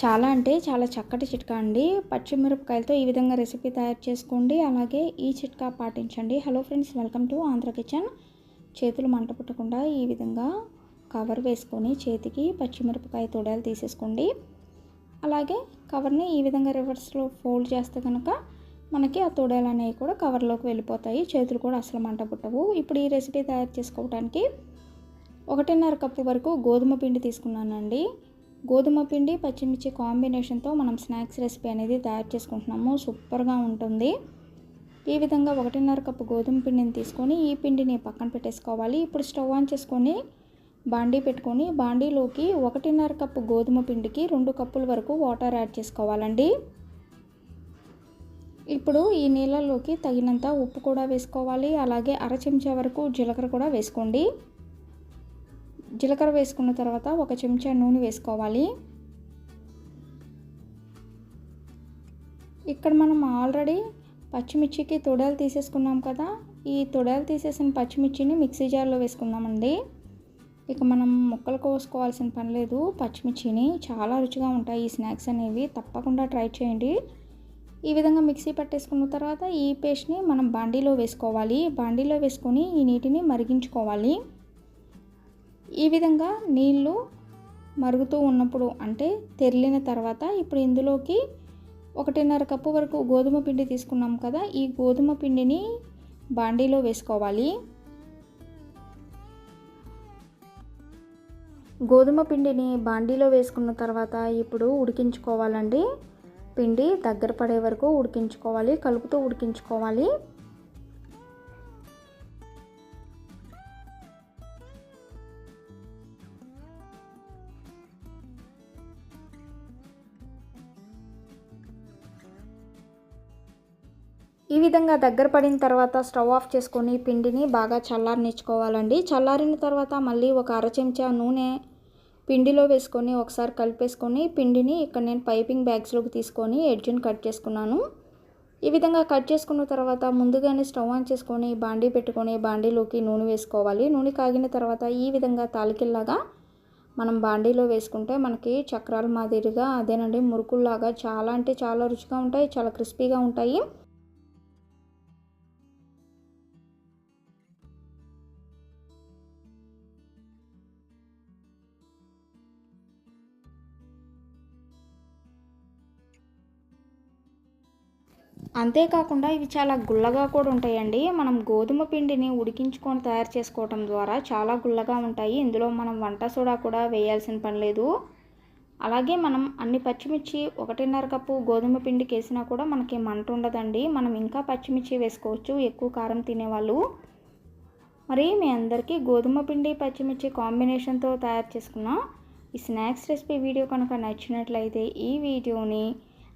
చాలా అంటే చాలా చక్కటి చిట్కా అండి. పచ్చిమిరపకాయలతో ఈ విధంగా రెసిపీ తయారు చేసుకోండి. అలాగే ఈ చిట్కా పాటించండి. Hello friends welcome to Andhra kitchen చేతులు మంట పుట్టకుండా ఈ విధంగా కవర్ వేసుకొని చేతికి పచ్చిమిరపకాయ తొడాలు తీసేసుకోండి. అలాగే కవర్ని ఈ విధంగా రివర్స్లో ఫోల్డ్ చేస్తే కనుక మనకి ఆ తొడాలు అనేవి కూడా కవర్లోకి వెళ్ళిపోతాయి. చేతులు కూడా అసలు మంట పుట్టవు. ఇప్పుడు ఈ రెసిపీ తయారు చేసుకోవడానికి ఒకటిన్నర కప్పు వరకు గోధుమ పిండి తీసుకున్నానండి. గోధుమ పిండి పచ్చిమిర్చి కాంబినేషన్తో మనం స్నాక్స్ రెసిపీ అనేది తయారు చేసుకుంటున్నాము. సూపర్గా ఉంటుంది. ఈ విధంగా ఒకటిన్నర కప్పు గోధుమ పిండిని తీసుకొని ఈ పిండిని పక్కన పెట్టేసుకోవాలి. ఇప్పుడు స్టవ్ ఆన్ చేసుకొని బాండీ పెట్టుకొని బాండీలోకి ఒకటిన్నర కప్పు గోధుమ పిండికి రెండు కప్పుల వరకు వాటర్ యాడ్ చేసుకోవాలండి. ఇప్పుడు ఈ నీళ్ళలోకి తగినంత ఉప్పు కూడా వేసుకోవాలి. అలాగే అర చెంచా వరకు జీలకర్ర కూడా వేసుకోండి. జీలకర్ర వేసుకున్న తర్వాత ఒక చెంచా నూనె వేసుకోవాలి. ఇక్కడ మనం ఆల్రెడీ పచ్చిమిర్చికి తొడలు తీసేసుకున్నాం కదా ఈ తొడలు తీసేసిన పచ్చిమిర్చిని మిక్సీ జార్లో వేసుకుందామండి. ఇక మనం ముక్కలు కోసుకోవాల్సిన పని లేదు పచ్చిమిర్చిని చాలా రుచిగా ఉంటాయి ఈ స్నాక్స్ అనేవి. తప్పకుండా ట్రై చేయండి. ఈ విధంగా మిక్సీ పట్టేసుకున్న తర్వాత ఈ పేస్ట్ని మనం బాండీలో వేసుకోవాలి. బాండీలో వేసుకొని ఈ నీటిని మరిగించుకోవాలి. ఈ విధంగా నీళ్ళు మరుగుతూ ఉన్నప్పుడు అంటే తెరిలిన తర్వాత ఇప్పుడు ఇందులోకి ఒకటిన్నర కప్పు వరకు గోధుమ పిండి తీసుకున్నాం కదా ఈ గోధుమ పిండిని బాండీలో వేసుకోవాలి. గోధుమ పిండిని బాండీలో వేసుకున్న తర్వాత ఇప్పుడు ఉడికించుకోవాలండి. పిండి దగ్గర పడే వరకు ఉడికించుకోవాలి కలుపుతూ ఉడికించుకోవాలి. ఈ విధంగా దగ్గర పడిన తర్వాత స్టవ్ ఆఫ్ చేసుకొని పిండిని బాగా చల్లారనిచ్చుకోవాలండి. చల్లారిన తర్వాత మళ్ళీ ఒక అర చెంచా నూనె పిండిలో వేసుకొని ఒకసారి కలిపేసుకొని పిండిని ఇక్కడ నేను పైపింగ్ బ్యాగ్స్లోకి తీసుకొని ఎడ్జ్ని కట్ చేసుకున్నాను. ఈ విధంగా కట్ చేసుకున్న తర్వాత ముందుగానే స్టవ్ ఆన్ చేసుకొని బాండీ పెట్టుకొని బాండీలోకి నూనె వేసుకోవాలి. నూనె కాగిన తర్వాత ఈ విధంగా తాలికిల్లాగా మనం బాండీలో వేసుకుంటే మనకి చక్రాల మాదిరిగా అదేనండి మురుకుల్లాగా చాలా అంటే చాలా రుచిగా ఉంటాయి చాలా క్రిస్పీగా ఉంటాయి. అంతేకాకుండా ఇవి చాలా గుల్లగా కూడా ఉంటాయండి. మనం గోధుమ పిండిని ఉడికించుకొని తయారు చేసుకోవటం ద్వారా చాలా గుల్లగా ఉంటాయి. ఇందులో మనం వంట సోడా కూడా వేయాల్సిన పని లేదు. అలాగే మనం అన్ని పచ్చిమిర్చి ఒకటిన్నర కప్పు గోధుమ పిండికి వేసినా కూడా మనకి మంట ఉండదండి. మనం ఇంకా పచ్చిమిర్చి వేసుకోవచ్చు. ఎక్కువ కారం తినేవాళ్ళు. మరి మీ అందరికీ గోధుమ పిండి పచ్చిమిర్చి కాంబినేషన్తో తయారు చేసుకున్న ఈ స్నాక్స్ రెసిపీ వీడియో కనుక నచ్చినట్లయితే ఈ వీడియోని